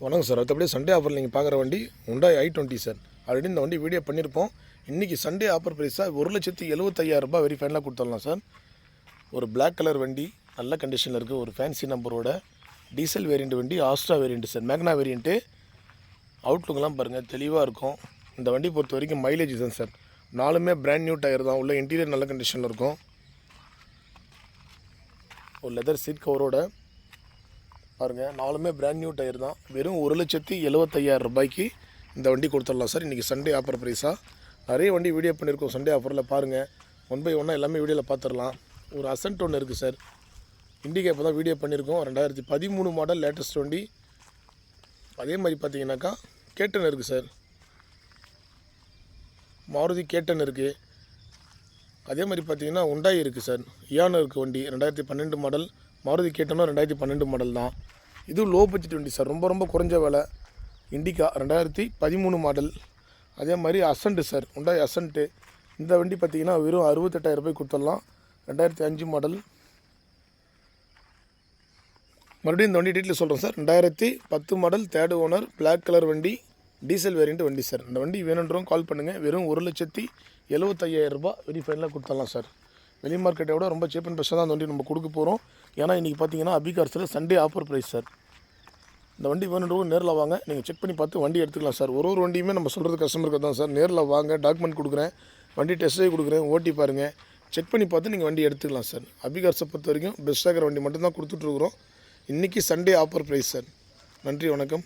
வணக்கம் சார். அடுத்தபடி Sunday offer நீங்கள் பார்க்குற வண்டி உண்டாய் ஐ டுவெண்ட்டி சார். ஆல்ரெடி இந்த வண்டி வீடியோ பண்ணியிருப்போம் இன்றைக்கி சண்டே ஆஃபர் ப்ரைஸாக ஒரு லட்சத்தி எழுபத்தையாயிரரூபா ரூபாய் வெரி ஃபைனலாக கொடுத்துடலாம் சார். ஒரு பிளாக் கலர் வண்டி நல்ல கண்டிஷனில் இருக்குது ஒரு ஃபேன்சி நம்பரோட டீசல் வேரியண்ட் வண்டி Astra variant sir. Magna variant அவுட்லுக்கெலாம் பாருங்கள் தெளிவாக இருக்கும். இந்த வண்டி பொறுத்த வரைக்கும் மைலேஜ் தான் சார். நாலுமே பிராண்ட் நியூ டயர் தான். உள்ள இன்டீரியர் நல்ல கண்டிஷனில் இருக்கும். ஒரு லெதர் சீட் கவரோட பாருங்கள் நாலுமே பிராண்ட் நியூ டயர் தான். வெறும் ஒரு லட்சத்தி எழுபத்தையாயிரம் ரூபாய்க்கு இந்த வண்டி கொடுத்துடலாம் சார். இன்றைக்கி சண்டே ஆஃபர் ப்ரைஸாக நிறைய வண்டி வீடியோ பண்ணியிருக்கோம் சண்டே ஆஃபரில் பாருங்கள் ஒன் பை ஒன்னாக எல்லாமே வீடியோவில் பார்த்துடலாம் ஒரு அசன்ட் ஒன்று இருக்குது சார். இண்டிகா இப்போ தான் வீடியோ பண்ணியிருக்கோம். ரெண்டாயிரத்தி பதிமூணு மாடல் லேட்டஸ்ட் வண்டி. அதே மாதிரி பார்த்தீங்கன்னாக்கா கேட்டன் இருக்குது சார். மாருதி கேட்டன் இருக்குது அதே மாதிரி பார்த்தீங்கன்னா உண்டாய் இருக்குது சார். இயானோ இருக்குது வண்டி. ரெண்டாயிரத்தி பன்னெண்டு மாடல் மாருதி கேட்டோம்னா ரெண்டாயிரத்தி பன்னெண்டு மாடல் தான். இது லோ பட்ஜெட் வண்டி சார் ரொம்ப ரொம்ப குறைஞ்ச விலை. இண்டிகா ரெண்டாயிரத்தி பதிமூணு மாடல் அதே மாதிரி அசண்ட்டு சார் உண்டாய் அசண்ட்டு இந்த வண்டி பார்த்தீங்கன்னா வெறும் அறுபத்தெட்டாயிரம் ரூபாய் கொடுத்துடலாம். ரெண்டாயிரத்தி அஞ்சு மாடல் மறுபடியும் இந்த வண்டி டீட்டில் சொல்கிறேன் சார் ரெண்டாயிரத்தி பத்து model third owner black colour வண்டி டீசல் வேரியண்ட் வண்டி சார் இந்த வண்டி வேணுன்றவங்க கால் பண்ணுங்கள் வெறும் ஒரு லட்சத்தி எழுபத்தையாயிரரூபா ரூபாய் கொடுத்துடலாம் சார் வெளி மார்க்கெட்டை விட ரொம்ப சீப் அண்ட் பெஸ்ட்டாக தான் அந்த வண்டி நம்ம கொடுக்க போகிறோம் ஏன்னா இன்றைக்கி பார்த்தீங்கன்னா அபிகார்ஸில் சண்டே ஆஃபர் ப்ரைஸ் சார் இந்த வண்டி வேணுன்றவங்க நேரில் வாங்க. நீங்கள் செக் பண்ணி பார்த்து வண்டி எடுத்துக்கலாம் சார் ஒரு ஒரு வண்டியுமே நம்ம சொல்கிறது கஸ்டமருக்கு தான் சார் நேரில் வாங்க டாக்குமெண்ட் கொடுக்குறேன். வண்டி டெஸ்ட்டே கொடுக்குறேன் ஓட்டி பாருங்கள் செக் பண்ணி பார்த்து நீங்கள் வண்டி எடுத்துக்கலாம் சார் அபிகார்ஸை பொறுத்த வரைக்கும் பெஸ்ட்டாகிற வண்டி மட்டும்தான் கொடுத்துட்ருக்குறோம் இன்றைக்கி சண்டே ஆஃபர் ப்ரைஸ் சார் நன்றி வணக்கம்.